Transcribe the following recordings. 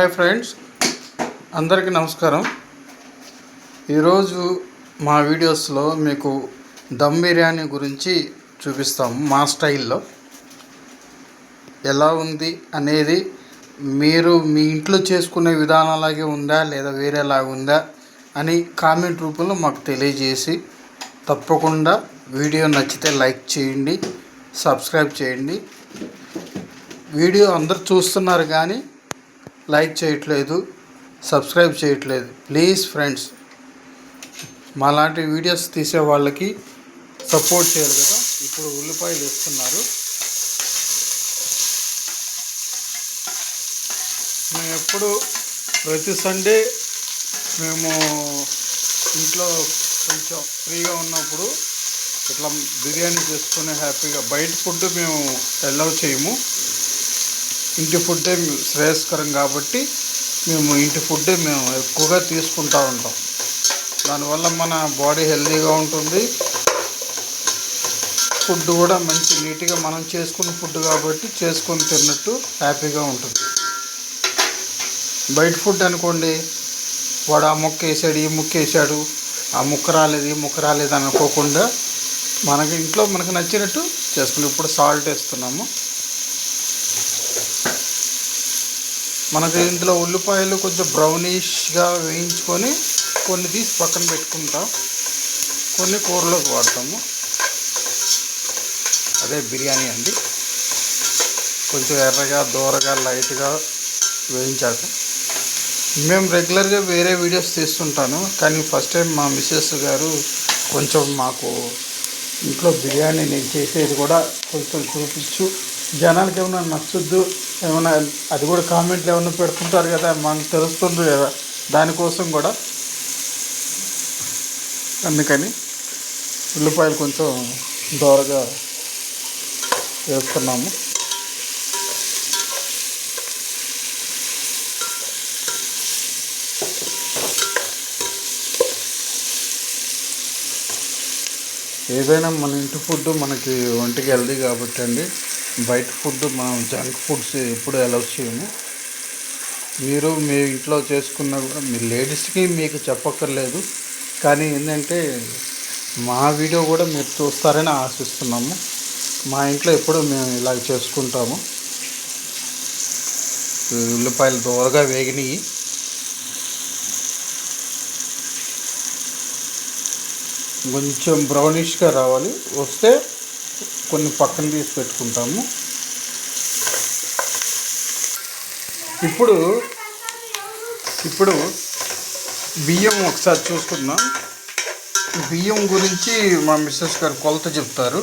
Hi friends. అందరికీ నమస్కారం. ఈరోజు మా వీడియోస్లో మీకు దమ్ బిర్యానీ గురించి చూపిస్తాము మా స్టైల్లో. ఎలా ఉంది అనేది మీరు మీ ఇంట్లో చేసుకునే విధానంలాగే ఉందా లేదా వేరేలాగా ఉందా అని కామెంట్ రూపంలో మాకు తెలియజేసి తప్పకుండా వీడియో నచ్చితే లైక్ చేయండి సబ్స్క్రైబ్ చేయండి. వీడియో అందరు చూస్తున్నారు కానీ లైక్ చేయట్లేదు సబ్స్క్రైబ్ చేయట్లేదు. ప్లీజ్ ఫ్రెండ్స్ మాలాంటి వీడియోస్ తీసే వాళ్ళకి సపోర్ట్ చేయాలి కదా. ఇప్పుడు ఉల్లిపాయలు వేస్తున్నారు. మేము ఎప్పుడు ప్రతి సండే మేము ఇంట్లో కొంచెం ఫ్రీగా ఉన్నప్పుడు ఇట్లా బిర్యానీ చేసుకునే హ్యాపీగా బయట ఫుడ్ మేము ఎల్లవ్ చేయము. ఇంటి ఫుడ్డే శ్రేయస్కరం కాబట్టి మేము ఇంటి ఫుడ్డే మేము ఎక్కువగా తీసుకుంటూ ఉంటాం. దానివల్ల మన బాడీ హెల్తీగా ఉంటుంది. ఫుడ్ కూడా మంచి నీట్గా మనం చేసుకున్న ఫుడ్ కాబట్టి చేసుకొని తిన్నట్టు హ్యాపీగా ఉంటుంది. బయట ఫుడ్ అనుకోండి వాడు ఆ ముక్క వేసాడు ఈ ముక్క వేసాడు ఆ ముక్క రాలేదు ఈ ముక్క రాలేదు అనుకోకుండా మనకి ఇంట్లో మనకు నచ్చినట్టు చేసుకుని ఇప్పుడు సాల్ట్ వేస్తున్నాము. మనకి ఇందులో ఉల్లిపాయలు కొంచెం బ్రౌనిష్గా వేయించుకొని కొన్ని తీసి పక్కన పెట్టుకుంటాం. కొన్ని కూరలోకి వాడతాము. అదే బిర్యానీ అండి. కొంచెం ఎర్రగా దూరగా లైట్గా వేయించాక. మేము రెగ్యులర్గా వేరే వీడియోస్ తీస్తుంటాను. కానీ ఫస్ట్ టైం మా మిస్సెస్ గారు కొంచెం మాకు ఇంట్లో బిర్యానీ నేను చేసేది కూడా కొంచెం చూపించు జనాలకి ఏమైనా నచ్చొద్దు ఏమైనా అది కూడా కామెంట్లు ఏమైనా పెడుతుంటారు కదా మనకు తెలుస్తుంది కదా దానికోసం కూడా. అందుకని ఉల్లిపాయలు కొంచెం దోరగా వేస్తున్నాము. ఏదైనా మన ఇంటి ఫుడ్ మనకి ఒంటికి హెల్దీ కాబట్టి అండి. బయట ఫుడ్ మనం జంక్ ఫుడ్స్ ఎప్పుడు అలౌ చేయము. మీరు మీ ఇంట్లో చేసుకున్న కూడా మీ లేడీస్కి మీకు చెప్పక్కర్లేదు. కానీ ఏంటంటే మా వీడియో కూడా మీరు చూస్తారని ఆశిస్తున్నాము. మా ఇంట్లో ఎప్పుడు మేము ఇలా చేసుకుంటాము. ఉల్లిపాయలు దూరగా వేగినాయి. కొంచెం బ్రౌనిష్గా రావాలి. వస్తే కొన్ని పక్కన తీసి పెట్టుకుంటాము. ఇప్పుడు ఇప్పుడు బియ్యం ఒకసారి చూసుకుందాం. బియ్యం గురించి మా మిస్సెస్ గారు కొలత చెప్తారు.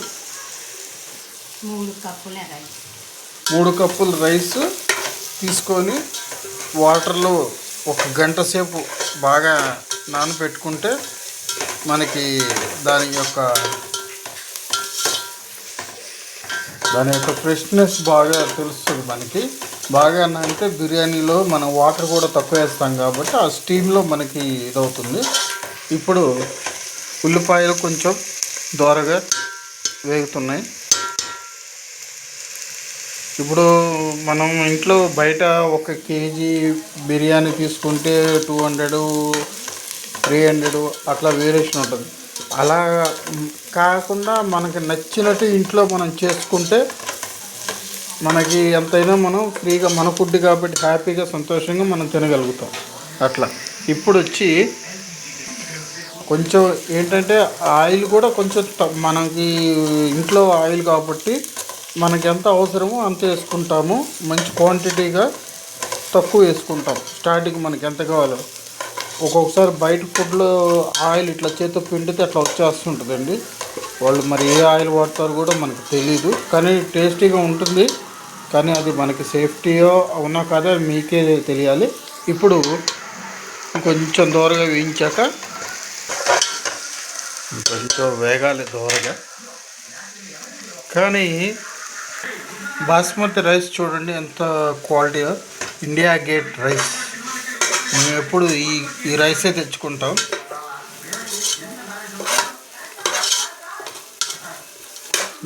మూడు కప్పుల రైస్. మూడు కప్పులు రైస్ తీసుకొని వాటర్లో ఒక గంట సేపు బాగా నానబెట్టుకుంటే మనకి దాని యొక్క దాని యొక్క ఫ్రెష్నెస్ బాగా తెలుస్తుంది మనకి. బాగా అంటే బిర్యానీలో మనం వాటర్ కూడా తక్కువ వేస్తాం కాబట్టి ఆ స్టీమ్లో మనకి ఇదవుతుంది. ఇప్పుడు ఉల్లిపాయలు కొంచెం దోరగా వేగుతున్నాయి. ఇప్పుడు మనం ఇంట్లో బయట ఒక కేజీ బిర్యానీ తీసుకుంటే టూ హండ్రెడ్ త్రీ హండ్రెడ్ అట్లా వేరియేషన్ ఉంటుంది. అలా కాకుండా మనకి నచ్చినట్టు ఇంట్లో మనం చేసుకుంటే మనకి ఎంతైనా మనం ఫ్రీగా మన ఫుడ్ కాబట్టి హ్యాపీగా సంతోషంగా మనం తినగలుగుతాం. అట్లా. ఇప్పుడు వచ్చి కొంచెం ఏంటంటే ఆయిల్ కూడా కొంచెం మనకి ఇంట్లో ఆయిల్ కాబట్టి మనకి ఎంత అవసరమో అంత వేసుకుంటాము. మంచి క్వాంటిటీగా తక్కువ వేసుకుంటాం. స్టార్టింగ్ మనకి ఎంత కావాలో. ఒక్కొక్కసారి బయట ఫుడ్లో ఆయిల్ ఇట్లా చేతితో పిండితే అట్లా వచ్చేస్తుంటుందండి. వాళ్ళు మరి ఏ ఆయిల్ వాడతారో కూడా మనకు తెలియదు కానీ టేస్టీగా ఉంటుంది. కానీ అది మనకి సేఫ్టీయో అవునా కాదా మీకే తెలియాలి. ఇప్పుడు కొంచెం దూరగా వేయించాక కొంచెం వేగాలి దూరగా. కానీ బాస్మతి రైస్ చూడండి ఎంత క్వాలిటీగా ఇండియా గేట్ రైస్. మేము ఎప్పుడు ఈ ఈ రైసే తెచ్చుకుంటాం.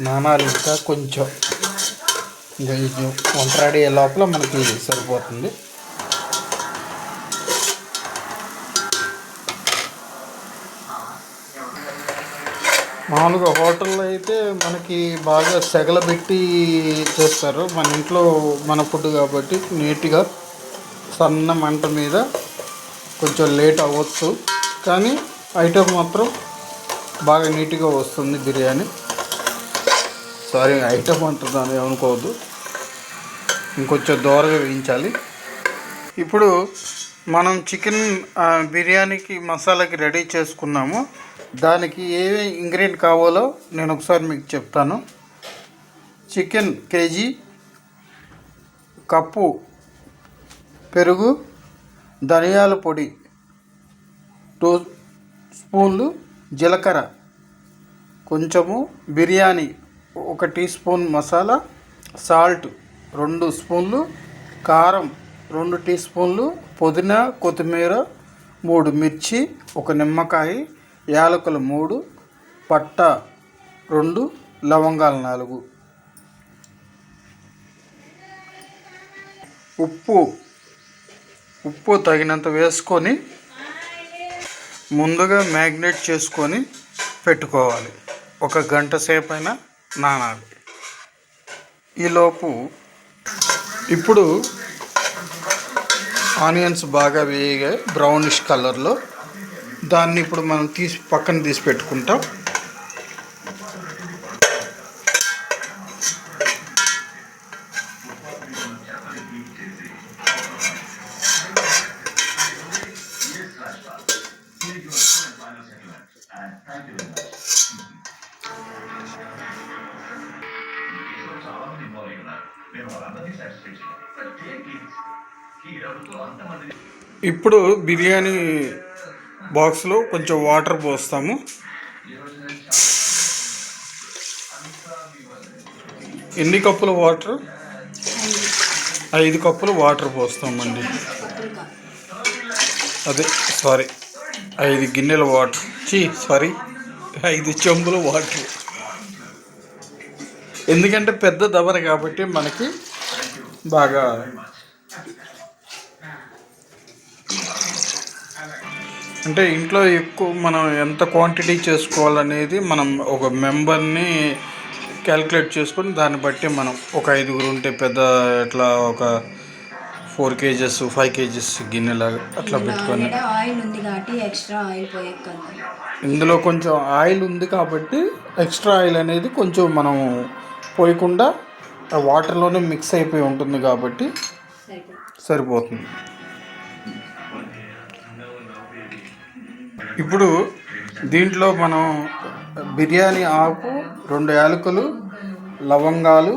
నానాలు ఇంకా కొంచెం ఇంకా ఇది ఒంటరాడే లోపల మనకి సరిపోతుంది. మామూలుగా హోటల్లో అయితే మనకి బాగా సెగలబెట్టి చేస్తారు. మన ఇంట్లో మన ఫుడ్ కాబట్టి నీట్గా సన్న మంట మీద కొంచెం లేట్ అవ్వచ్చు. కానీ ఐటమ్ మాత్రం బాగా నీట్గా వస్తుంది బిర్యానీ. సారీ ఐటమ్ అంటున్నాను ఏమనుకోవద్దు. ఇంకొంచెం దూరగా వేయించాలి. ఇప్పుడు మనం చికెన్ బిర్యానీకి మసాలాకి రెడీ చేసుకున్నాము. దానికి ఏమేమి ఇంగ్రీడియంట్ కావాలో నేను ఒకసారి మీకు చెప్తాను. చికెన్ కేజీ కప్పు పెరుగు ధనియాల పొడి టూ స్పూన్లు జీలకర్ర కొంచెము బిర్యానీ ఒక టీ స్పూన్ మసాలా సాల్ట్ రెండు స్పూన్లు కారం రెండు టీ స్పూన్లు పుదీనా కొత్తిమీర మూడు మిర్చి ఒక నిమ్మకాయ యాలకులు మూడు పట్ట రెండు లవంగాలు నాలుగు. ఉప్పు ఉప్పు తగినంత వేసుకొని ముందుగా మ్యాగ్నేట్ చేసుకొని పెట్టుకోవాలి. ఒక గంట సేపైనా నానాలి ఈలోపు ఇప్పుడు ఆనియన్స్ బాగా వేయగా బ్రౌనిష్ కలర్లో దాన్ని ఇప్పుడు మనం తీసి పక్కన తీసి పెట్టుకుంటాం. ఇప్పుడు బిర్యానీ బాక్స్లో కొంచెం వాటర్ పోస్తాము. ఎన్ని కప్పుల వాటర్? ఐదు కప్పులు వాటర్ పోస్తామండి. అదే సారీ ఐదు గిన్నెల వాటర్. చీ సారీ ఐదు చెంబుల వాటర్. ఎందుకంటే పెద్ద దబర కాబట్టి మనకి బాగా అంటే ఇంట్లో ఎక్కువ మనం ఎంత క్వాంటిటీ చేసుకోవాలనేది మనం ఒక మెంబర్ని క్యాలిక్యులేట్ చేసుకొని దాన్ని బట్టి మనం ఒక ఐదుగురు ఉంటే పెద్ద ఇట్లా ఒక ఫోర్ కేజెస్ ఫైవ్ కేజెస్ గిన్నెలాగా అట్లా పెట్టుకొని ఆయిల్ ఉంది కాబట్టి ఎక్స్ట్రా ఆయిల్ ఇందులో కొంచెం ఆయిల్ ఉంది కాబట్టి ఎక్స్ట్రా ఆయిల్ అనేది కొంచెం మనం పోయకుండా వాటర్లోనే మిక్స్ అయిపోయి ఉంటుంది కాబట్టి సరిపోతుంది. ఇప్పుడు దీంట్లో మనం బిర్యానీ ఆకు రెండు యాలకులు లవంగాలు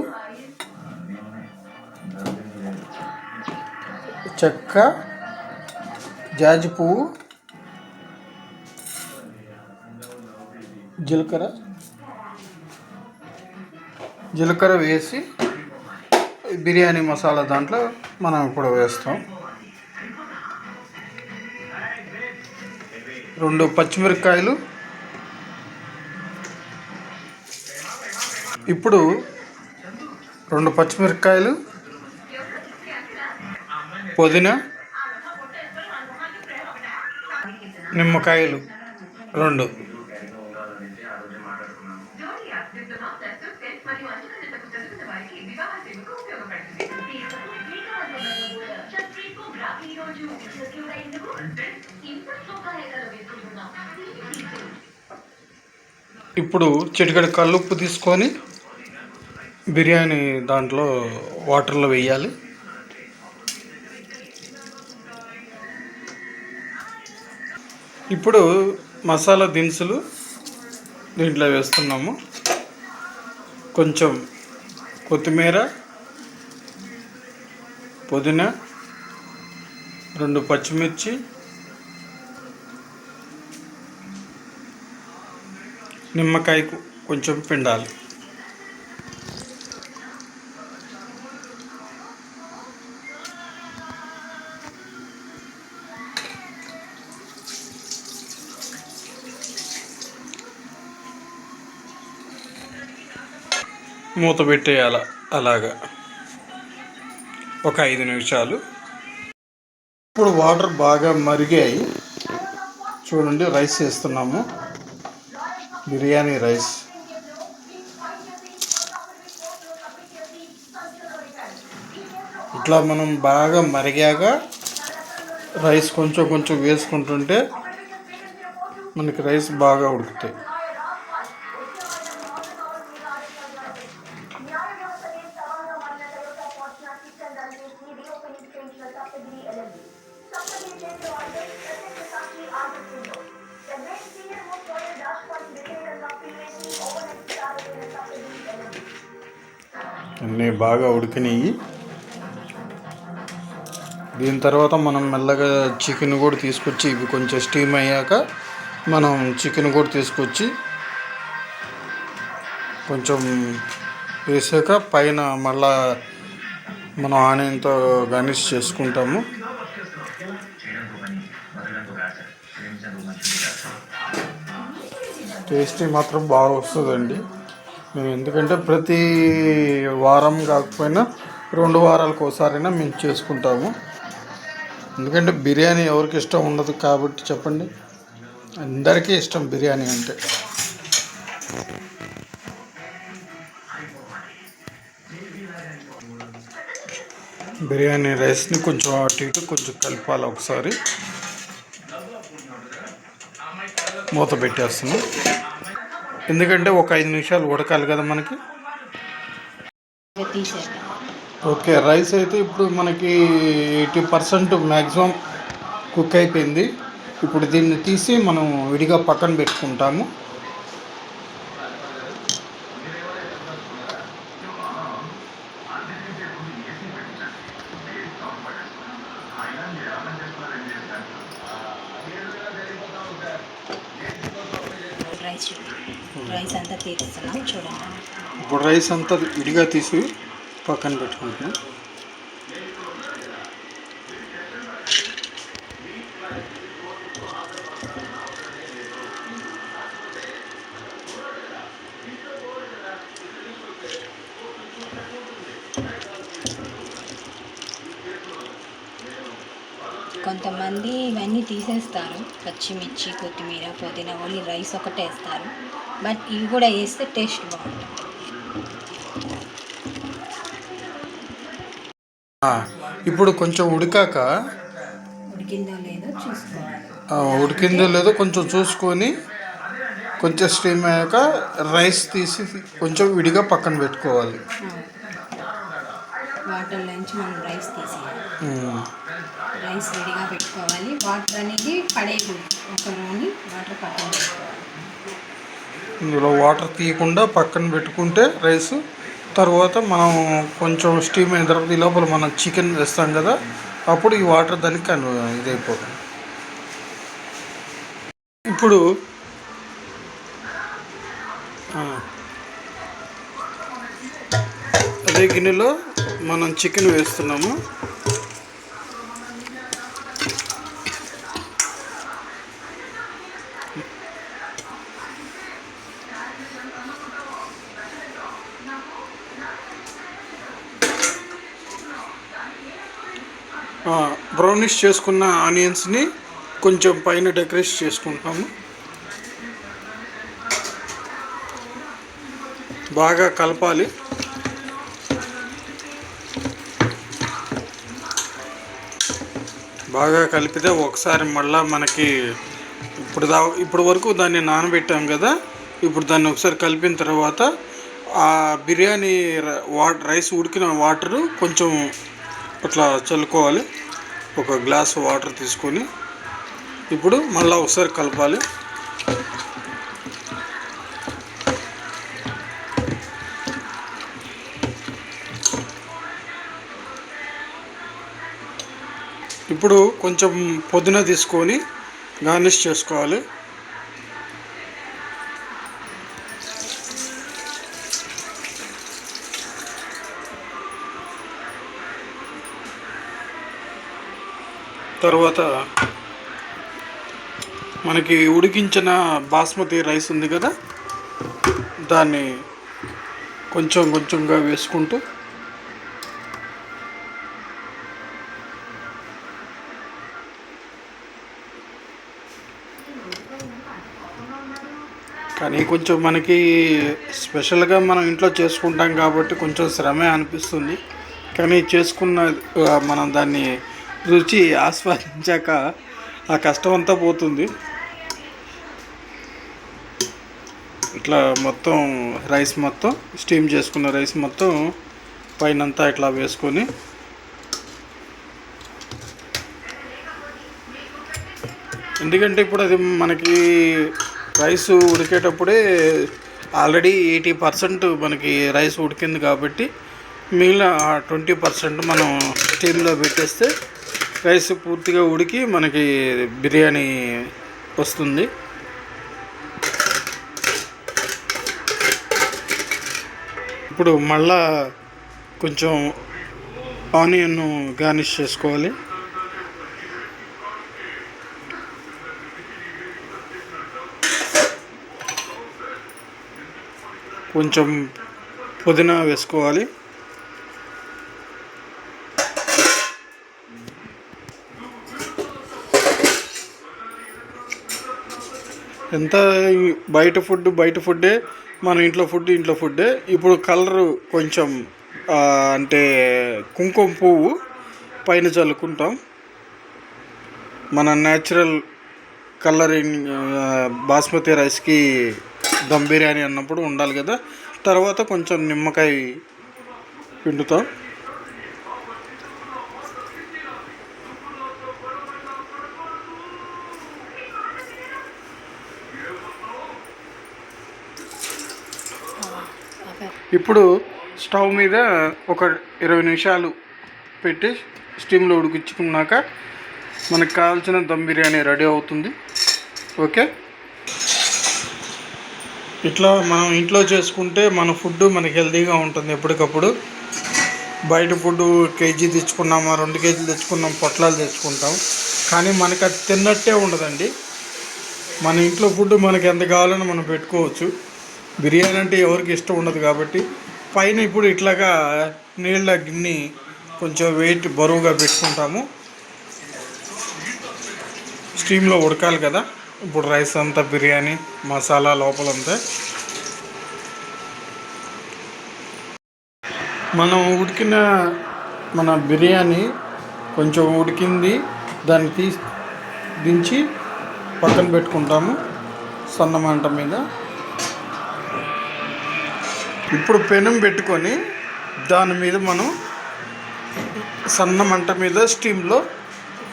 చెక్క జాజి పువ్వు జీలకర్ర జీలకర్ర వేసి బిర్యానీ మసాలా దాంట్లో మనం ఇప్పుడు వేస్తాం. రెండు పచ్చిమిరపకాయలు. ఇప్పుడు రెండు పచ్చిమిరపకాయలు. పుదీనా. నిమ్మకాయలు. రెండు. ఇప్పుడు చిటికెడు కల్లుప్పు తీసుకొని బిర్యానీ దాంట్లో వాటర్లో వేయాలి. ఇప్పుడు మసాలా దినుసులు దీంట్లో వేస్తున్నాము. కొంచెం కొత్తిమీర పుదీనా రెండు పచ్చిమిర్చి నిమ్మకాయకు కొంచెం పిండాలి. మూత పెట్టేయాల అలాగా. ఒక ఐదు నిమిషాలు. ఇప్పుడు వాటర్ బాగా మరిగాయి. చూడండి రైస్ వేస్తున్నాము బిర్యానీ రైస్. ఇట్లా మనం బాగా మరిగాక రైస్ కొంచెం కొంచెం వేసుకుంటుంటే మనకి రైస్ బాగా ఉడుకుతాయి. అన్నీ బాగా ఉడికినాయి. దీని తర్వాత మనం మెల్లగా చికెన్ కూడా తీసుకొచ్చి ఇవి కొంచెం స్టీమ్ అయ్యాక మనం చికెన్ కూడా తీసుకొచ్చి కొంచెం వేసాక పైన మళ్ళా మనం ఆనియన్తో గార్నిష్ చేసుకుంటాము. టేస్టీ మాత్రం బాగా వస్తుందండి. మేము ఎందుకంటే ప్రతి వారం కాకపోయినా రెండు వారాలకు ఒకసారైనా మేము చేసుకుంటాము. ఎందుకంటే బిర్యానీ ఎవరికి ఇష్టం ఉండదు కాబట్టి చెప్పండి. అందరికీ ఇష్టం బిర్యానీ అంటే. బిర్యానీ రైస్ని కొంచెం అటు ఇటు కొంచెం కలపాలి ఒకసారి. మూత పెట్టేస్తున్నాం. ఎందుకంటే ఒక ఐదు నిమిషాలు ఉడకాలి కదా మనకి. ఓకే రైస్ అయితే ఇప్పుడు మనకి ఎయిటీ పర్సెంట్ మ్యాక్సిమం కుక్ అయిపోయింది. ఇప్పుడు దీన్ని తీసి మనం విడిగా పక్కన పెట్టుకుంటాము. రైస్ రైస్ అంతా తీసేస్తున్నాం చూడండి. ఇప్పుడు రైస్ అంతా విడిగా తీసి పక్కన పెట్టుకుంటున్నాం. పచ్చిమిర్చి కొత్తిమీర పుదీనా ఓన్లీ రైస్ ఒకటే వేస్తారు. బట్ ఇవి కూడా వేస్తే టేస్ట్ బాగుంటుంది. ఇప్పుడు కొంచెం ఉడికాక ఉడికిందో లేదో చూసుకోవాలి. ఉడికిందో లేదో కొంచెం చూసుకొని కొంచెం స్టీమ్ అయ్యాక రైస్ తీసి కొంచెం విడిగా పక్కన పెట్టుకోవాలి. వాటర్ నుంచి మనం రైస్ తీసేయాలి. రైస్ రెడీగా పెట్టుకోవాలి. వాటర్ అనేది పడేయకూడదు. ఒక వాటర్ పక్కన పెట్టుకోవాలి ఇందులో వాటర్ తీయకుండా పక్కన పెట్టుకుంటే రైస్. తర్వాత మనం కొంచెం స్టీమ్ అయిన తర్వాత ఈ లోపల మనం చికెన్ వేస్తాం కదా అప్పుడు ఈ వాటర్ దానికి కను ఇదైపోతుంది ఇప్పుడు అదే గిన్నెలో మనం చికెన్ వేస్తున్నాము. గార్నిష్ చేసుకున్న ఆనియన్స్ని కొంచెం పైన డెకరేట్ చేసుకుంటాము. బాగా కలపాలి. బాగా కలిపితే ఒకసారి మళ్ళీ మనకి ఇప్పుడు దా ఇప్పుడు వరకు దాన్ని నానబెట్టాం కదా ఇప్పుడు దాన్ని ఒకసారి కలిపిన తర్వాత ఆ బిర్యానీ వాటర్ రైస్ ఉడికిన వాటరు కొంచెం అట్లా చల్లుకోవాలి. ఒక గ్లాస్ వాటర్ తీసుకొని ఇప్పుడు మళ్ళీ ఒకసారి కలపాలి. ఇప్పుడు కొంచెం పుదీనా తీసుకొని గార్నిష్ చేసుకోవాలి. తర్వాత మనకి ఉడికించిన బాస్మతి రైస్ ఉంది కదా దాన్ని కొంచెం కొంచెంగా వేసుకుంటూ కానీ కొంచెం మనకి స్పెషల్గా మనం ఇంట్లో చేసుకుంటాం కాబట్టి కొంచెం శ్రమే అనిపిస్తుంది. కానీ చేసుకున్న మనం దాన్ని రుచి ఆస్వాదించాక ఆ కష్టం అంతా పోతుంది. ఇట్లా మొత్తం రైస్ మొత్తం స్టీమ్ చేసుకున్న రైస్ మొత్తం పైనంతా ఇట్లా వేసుకొని ఎందుకంటే ఇప్పుడు అది మనకి రైస్ ఉడికేటప్పుడే ఆల్రెడీ ఎయిటీ పర్సెంట్ మనకి రైస్ ఉడికింది కాబట్టి మిగిలిన ట్వంటీ పర్సెంట్ మనం స్టీమ్లో పెట్టేస్తే రైస్ పూర్తిగా ఉడికి మనకి బిర్యానీ వస్తుంది. ఇప్పుడు మళ్ళా కొంచెం ఆనియన్ గార్నిష్ చేసుకోవాలి. కొంచెం పుదీనా వేసుకోవాలి. ఎంత బయట ఫుడ్ బయట ఫుడ్డే మన ఇంట్లో ఫుడ్ ఇంట్లో ఫుడ్డే. ఇప్పుడు కలరు కొంచెం అంటే కుంకుమ పువ్వు పైన చల్లుకుంటాం మన న్యాచురల్ కలరింగ్ బాస్మతి రైస్కి దమ్ బిర్యానీ అన్నప్పుడు ఉండాలి కదా. తర్వాత కొంచెం నిమ్మకాయ పిండుతాం. ఇప్పుడు స్టవ్ మీద ఒక ఇరవై నిమిషాలు పెట్టి స్టీమ్లో ఉడికించుకున్నాక మనకు కావాల్సిన దమ్ బిర్యానీ రెడీ అవుతుంది. ఓకే? ఇట్లా మనం ఇంట్లో చేసుకుంటే మన ఫుడ్ మనకి హెల్తీగా ఉంటుంది ఎప్పటికప్పుడు. బయట ఫుడ్ కేజీ తెచ్చుకున్నామా రెండు కేజీలు తెచ్చుకున్నాం పొట్లాలు తెచ్చుకుంటాం. కానీ మనకి అది తిన్నట్టే ఉండదండి. మన ఇంట్లో ఫుడ్ మనకి ఎంత కావాలని మనం పెట్టుకోవచ్చు. బిర్యానీ అంటే ఎవరికి ఇష్టం ఉండదు కాబట్టి పైన ఇప్పుడు ఇట్లాగా నీళ్ళ గిన్నె కొంచెం వెయిట్ బరువుగా పెట్టుకుంటాము. స్టీమ్లో ఉడకాలి కదా. ఇప్పుడు రైస్ అంతా బిర్యానీ మసాలా లోపలంతా. మనం ఉడికిన మన బిర్యానీ కొంచెం ఉడికింది దాన్ని తీసి దించి పక్కన పెట్టుకుంటాము సన్న మంట మీద. ఇప్పుడు పెనం పెట్టుకొని దాని మీద మనం సన్న మంట మీద స్టీమ్లో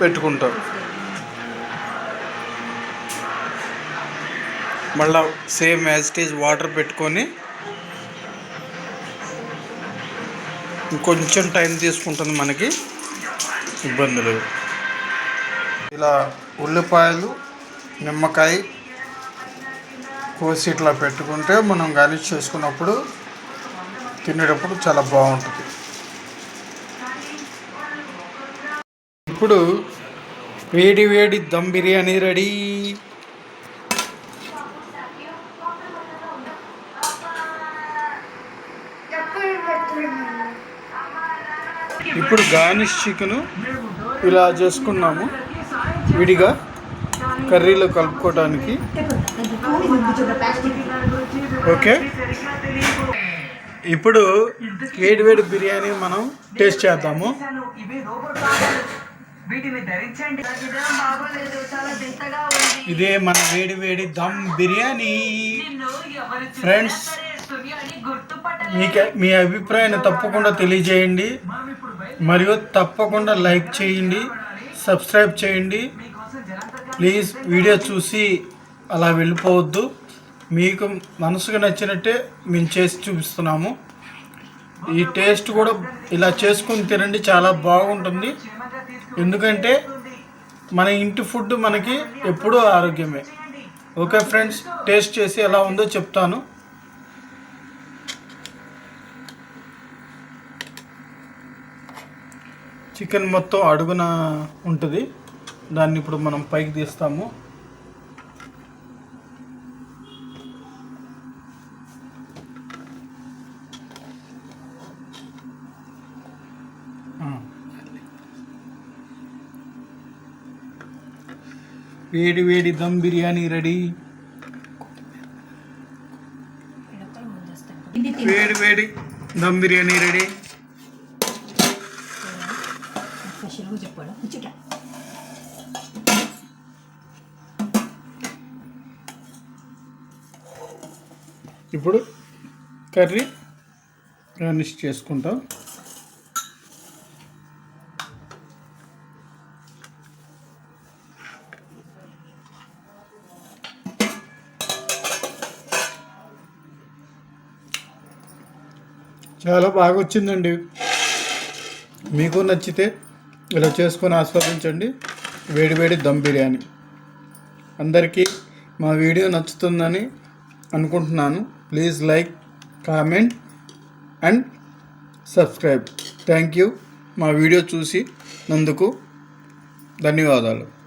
పెట్టుకుంటాం. మళ్ళా సేమ్ యాజ్ ఇట్ వాటర్ పెట్టుకొని ఇంకొంచెం టైం తీసుకుంటుంది మనకి ఇబ్బంది లేదు ఇలా ఉల్లిపాయలు నిమ్మకాయ కోసి ఇట్లా పెట్టుకుంటే మనం గార్నిష్ చేసుకున్నప్పుడు తినేటప్పుడు చాలా బాగుంటుంది. ఇప్పుడు వేడి వేడి దమ్ బిర్యానీ రెడీ. ఇప్పుడు గార్నిష్ చికెను ఇలా చేసుకున్నాము విడిగా కర్రీలో కలుపుకోవడానికి ఓకే. ఇప్పుడు వేడి వేడి బిర్యానీ మనం టేస్ట్ చేద్దాము. ఇదే మన వేడి వేడి దమ్ బిర్యానీ. ఫ్రెండ్స్ మీకు మీ అభిప్రాయాన్ని తప్పకుండా తెలియజేయండి. మరియు తప్పకుండా లైక్ చేయండి సబ్స్క్రైబ్ చేయండి. ప్లీజ్ వీడియో చూసి అలా వెళ్ళిపోవద్దు. మీకు మనసుకు నచ్చినట్టే మేము చేసి చూపిస్తున్నాము. ఈ టేస్ట్ కూడా ఇలా చేసుకుని తినండి చాలా బాగుంటుంది. ఎందుకంటే మన ఇంటి ఫుడ్ మనకి ఎప్పుడూ ఆరోగ్యమే. ఓకే ఫ్రెండ్స్ టేస్ట్ చేసి ఎలా ఉందో చెప్తాను. చికెన్ మొత్తం అడుగున ఉంటుంది. దాన్ని ఇప్పుడు మనం పైకి తీస్తాము. వేడి వేడి దమ్ బిర్యానీ రెడీ. వేడి వేడి దమ్ బిర్యానీ రెడీ. ఇప్పుడు కర్రీ గార్నిష్ చేసుకుంటాం. చాలా బాగా వచ్చిందండి మీకు నచ్చితే ఇలా చేసుకొని ఆస్వాదించండి. వేడి వేడి దమ్ బిర్యానీ. అందరికీ మా వీడియో నచ్చుతుందని అనుకుంటున్నాను. Please like comment and subscribe. Thank you. మా వీడియో చూసి నందుకు ధన్యవాదాలు.